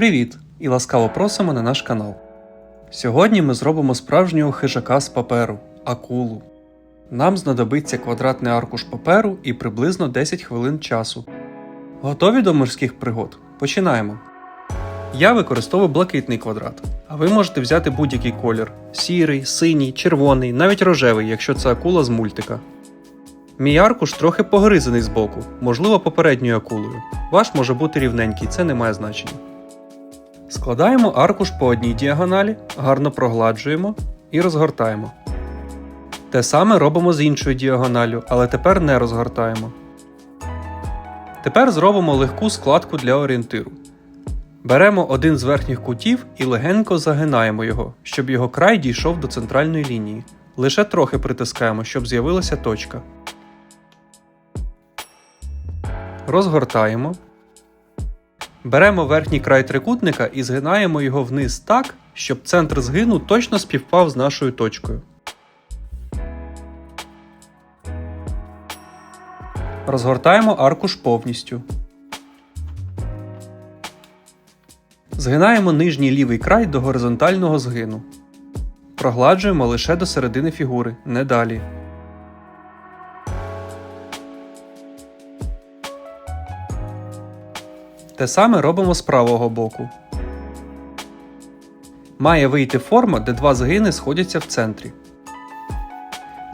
Привіт і ласкаво просимо на наш канал. Сьогодні ми зробимо справжнього хижака з паперу акулу. Нам знадобиться квадратний аркуш паперу і приблизно 10 хвилин часу. Готові до морських пригод? Починаємо. Я використовую блакитний квадрат, а ви можете взяти будь-який колір: сірий, синій, червоний, навіть рожевий, якщо це акула з мультика. Мій аркуш трохи погризаний збоку, можливо, попередньою акулою. Ваш може бути рівненький, це не має значення. Складаємо аркуш по одній діагоналі, гарно прогладжуємо і розгортаємо. Те саме робимо з іншою діагоналлю, але тепер не розгортаємо. Тепер зробимо легку складку для орієнтиру. Беремо один з верхніх кутів і легенько загинаємо його, щоб його край дійшов до центральної лінії. Лише трохи притискаємо, щоб з'явилася точка. Розгортаємо. Беремо верхній край трикутника і згинаємо його вниз так, щоб центр згину точно співпав з нашою точкою. Розгортаємо аркуш повністю. Згинаємо нижній лівий край до горизонтального згину. Прогладжуємо лише до середини фігури, не далі. Те саме робимо з правого боку. Має вийти форма, де два згини сходяться в центрі.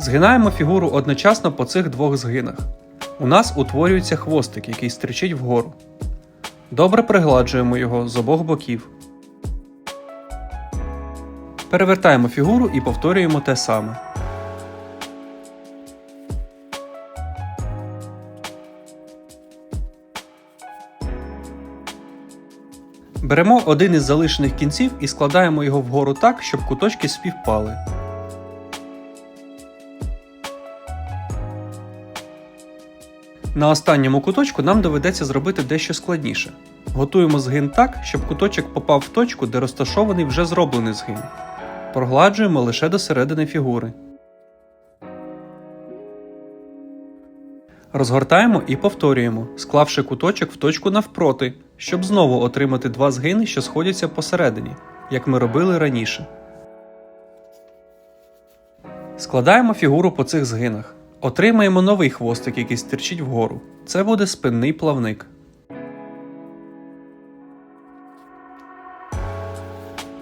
Згинаємо фігуру одночасно по цих двох згинах. У нас утворюється хвостик, який стричить вгору. Добре пригладжуємо його з обох боків. Перевертаємо фігуру і повторюємо те саме. Беремо один із залишених кінців і складаємо його вгору так, щоб куточки співпали. На останньому куточку нам доведеться зробити дещо складніше. Готуємо згин так, щоб куточок попав в точку, де розташований вже зроблений згин. Прогладжуємо лише до середини фігури. Розгортаємо і повторюємо, склавши куточок в точку навпроти, щоб знову отримати два згини, що сходяться посередині, як ми робили раніше. Складаємо фігуру по цих згинах. Отримаємо новий хвостик, який стирчить вгору. Це буде спинний плавник.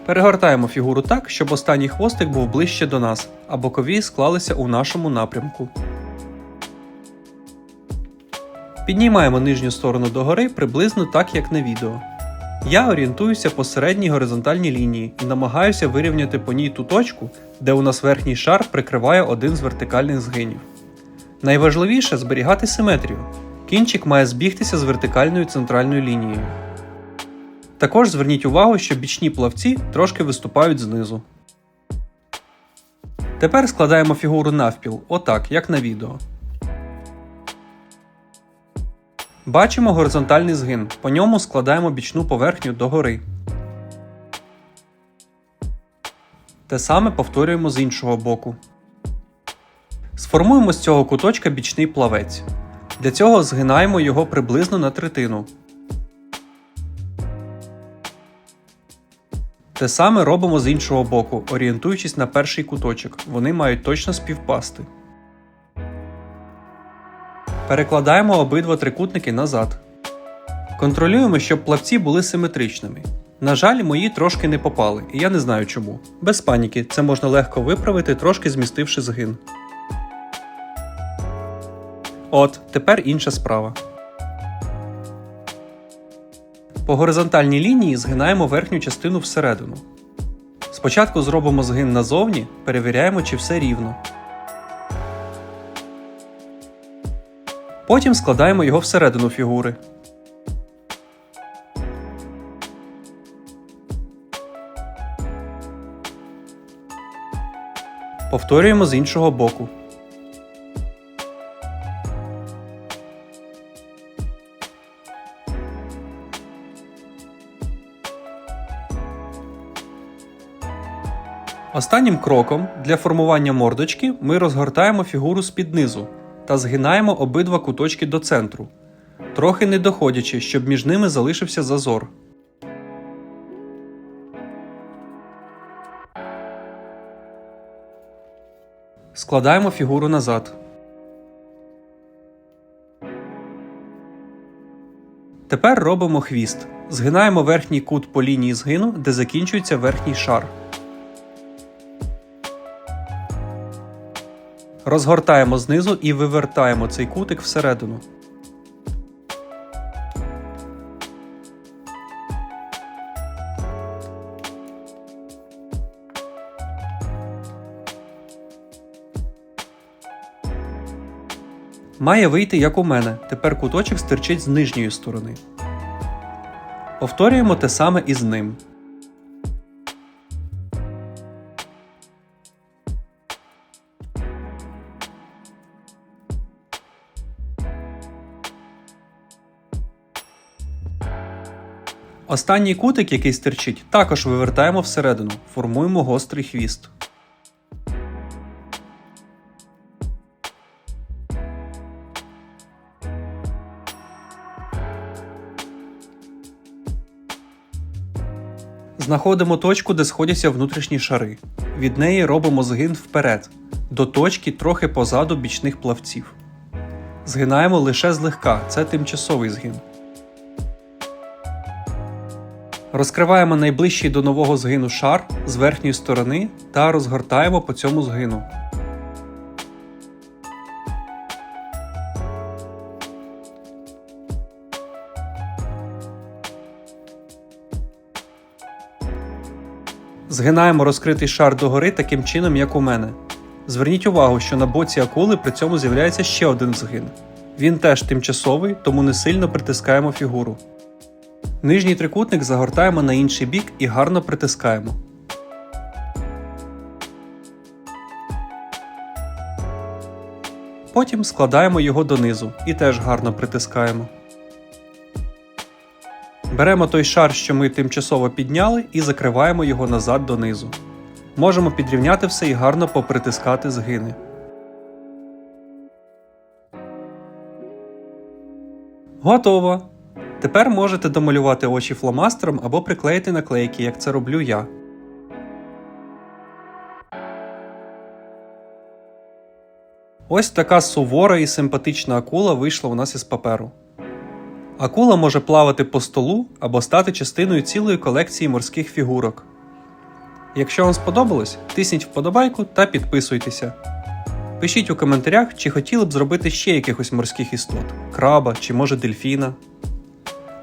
Перегортаємо фігуру так, щоб останній хвостик був ближче до нас, а бокові склалися у нашому напрямку. Піднімаємо нижню сторону догори приблизно так, як на відео. Я орієнтуюся по середній горизонтальній лінії і намагаюся вирівняти по ній ту точку, де у нас верхній шар прикриває один з вертикальних згинів. Найважливіше зберігати симетрію. Кінчик має збігтися з вертикальною центральною лінією. Також зверніть увагу, що бічні плавці трошки виступають знизу. Тепер складаємо фігуру навпіл, отак, як на відео. Бачимо горизонтальний згин, по ньому складаємо бічну поверхню догори. Те саме повторюємо з іншого боку. Сформуємо з цього куточка бічний плавець. Для цього згинаємо його приблизно на третину. Те саме робимо з іншого боку, орієнтуючись на перший куточок. Вони мають точно співпасти. Перекладаємо обидва трикутники назад. Контролюємо, щоб плавці були симетричними. На жаль, мої трошки не попали, і я не знаю чому. Без паніки, це можна легко виправити, трошки змістивши згин. От, тепер інша справа. По горизонтальній лінії згинаємо верхню частину всередину. Спочатку зробимо згин назовні, перевіряємо, чи все рівно. Потім складаємо його всередину фігури. Повторюємо з іншого боку. Останнім кроком для формування мордочки ми розгортаємо фігуру з-під низу та згинаємо обидва куточки до центру, трохи не доходячи, щоб між ними залишився зазор. Складаємо фігуру назад. Тепер робимо хвіст. Згинаємо верхній кут по лінії згину, де закінчується верхній шар. Розгортаємо знизу і вивертаємо цей кутик всередину. Має вийти як у мене. Тепер куточок стирчить з нижньої сторони. Повторюємо те саме і з ним. Останній кутик, який стирчить, також вивертаємо всередину, формуємо гострий хвіст. Знаходимо точку, де сходяться внутрішні шари. Від неї робимо згин вперед, до точки трохи позаду бічних плавців. Згинаємо лише злегка, це тимчасовий згин. Розкриваємо найближчий до нового згину шар з верхньої сторони та розгортаємо по цьому згину. Згинаємо розкритий шар догори таким чином, як у мене. Зверніть увагу, що на боці акули при цьому з'являється ще один згин. Він теж тимчасовий, тому не сильно притискаємо фігуру. Нижній трикутник загортаємо на інший бік і гарно притискаємо. Потім складаємо його донизу і теж гарно притискаємо. Беремо той шар, що ми тимчасово підняли, і закриваємо його назад донизу. Можемо підрівняти все і гарно попритискати згини. Готово! Тепер можете домалювати очі фломастером або приклеїти наклейки, як це роблю я. Ось така сувора і симпатична акула вийшла у нас із паперу. Акула може плавати по столу або стати частиною цілої колекції морських фігурок. Якщо вам сподобалось, тисніть вподобайку та підписуйтеся. Пишіть у коментарях, чи хотіли б зробити ще якихось морських істот краба чи може дельфіна.